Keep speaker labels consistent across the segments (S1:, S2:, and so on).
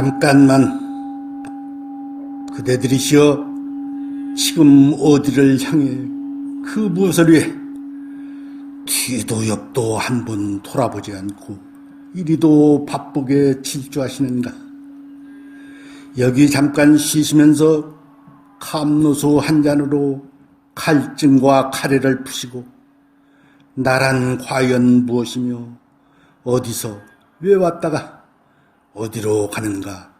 S1: 잠깐만 그대들이시여 지금 어디를 향해 그 무엇을 위해? 뒤도 옆도 한 번 돌아보지 않고 이리도 바쁘게 질주하시는가? 여기 잠깐 쉬시면서 감노소 한 잔으로 갈증과 카레를 푸시고 나란 과연 무엇이며 어디서 왜 왔다가 어디로 가는가?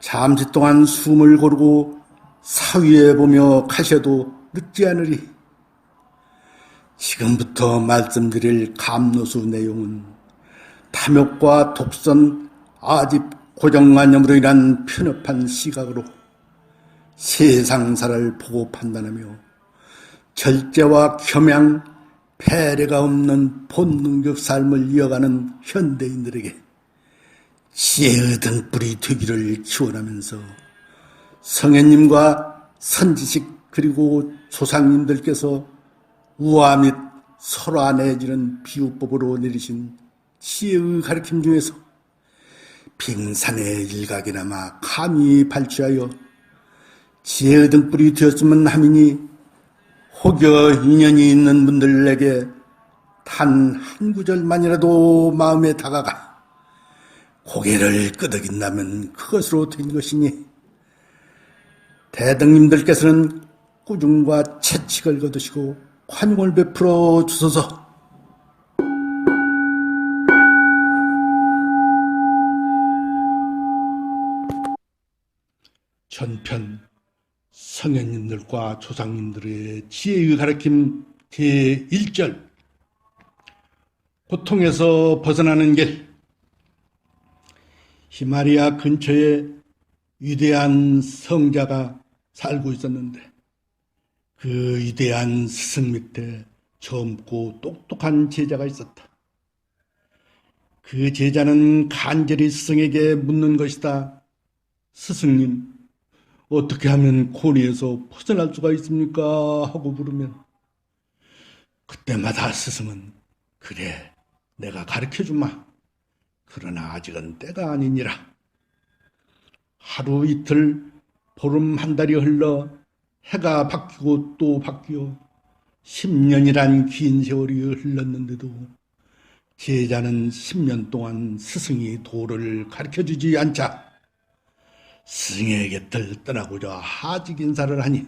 S1: 잠시 동안 숨을 고르고 사위에 보며 가셔도 늦지 않으리. 지금부터 말씀드릴 감노수 내용은 탐욕과 독선, 아집, 고정관념으로 인한 편협한 시각으로 세상사를 보고 판단하며 절제와 겸양, 패례가 없는 본능적 삶을 이어가는 현대인들에게 지혜의 등불이 되기를 기원하면서 성현님과 선지식 그리고 조상님들께서 우화 및 설화 내지는 비유법으로 내리신 지혜의 가르침 중에서 빙산의 일각이나마 감히 발취하여 지혜의 등불이 되었으면 하미니 혹여 인연이 있는 분들에게 단 한 구절만이라도 마음에 다가가 고개를 끄덕인다면 그것으로 된 것이니 대등님들께서는 꾸중과 채찍을 거두시고 환용을 베풀어 주소서. 전편 성현님들과 조상님들의 지혜의 가르침 제1절 고통에서 벗어나는 길 히마리아 근처에 위대한 성자가 살고 있었는데 그 위대한 스승 밑에 젊고 똑똑한 제자가 있었다. 그 제자는 간절히 스승에게 묻는 것이다. 스승님, 어떻게 하면 고뇌에서 벗어날 수가 있습니까? 하고 물으면 그때마다 스승은 그래, 내가 가르쳐 주마. 그러나 아직은 때가 아니니라. 하루 이틀, 보름 한 달이 흘러 해가 바뀌고 또 바뀌어 10년이란 긴 세월이 흘렀는데도 제자는 10년 동안 스승이 도를 가르쳐 주지 않자 스승의 곁을 떠나고자 하직 인사를 하니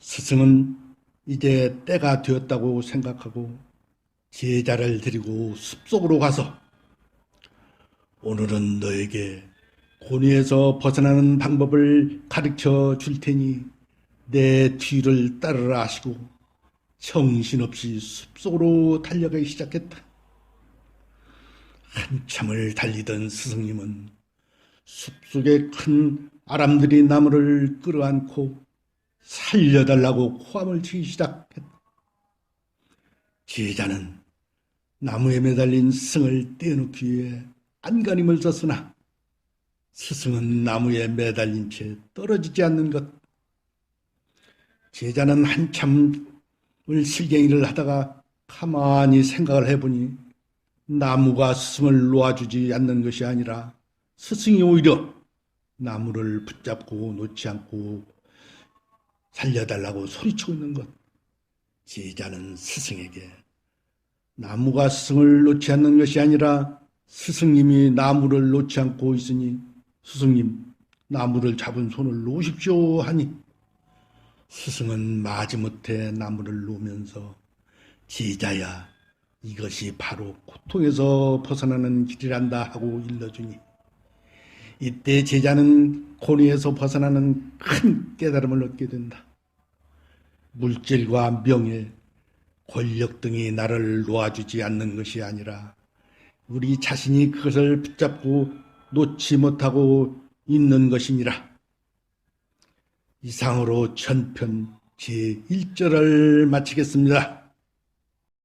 S1: 스승은 이제 때가 되었다고 생각하고 제자를 데리고 숲속으로 가서 오늘은 너에게 고뇌에서 벗어나는 방법을 가르쳐 줄 테니 내 뒤를 따르라 하시고 정신없이 숲속으로 달려가기 시작했다. 한참을 달리던 스승님은 숲속에 큰 아람들이 나무를 끌어안고 살려달라고 호함을 치기 시작했다. 제자는 나무에 매달린 스승을 떼어놓기 위해 안간힘을 썼으나 스승은 나무에 매달린 채 떨어지지 않는 것. 제자는 한참을 실갱이를 하다가 가만히 생각을 해보니 나무가 스승을 놓아주지 않는 것이 아니라 스승이 오히려 나무를 붙잡고 놓지 않고 살려달라고 소리치고 있는 것. 제자는 스승에게 나무가 스승을 놓지 않는 것이 아니라 스승님이 나무를 놓지 않고 있으니 스승님 나무를 잡은 손을 놓으십시오 하니 스승은 마지못해 나무를 놓으면서 제자야 이것이 바로 고통에서 벗어나는 길이란다 하고 일러주니 이때 제자는 고뇌에서 벗어나는 큰 깨달음을 얻게 된다. 물질과 명예, 권력 등이 나를 놓아주지 않는 것이 아니라 우리 자신이 그것을 붙잡고 놓지 못하고 있는 것이니라. 이상으로 전편 제1절을 마치겠습니다.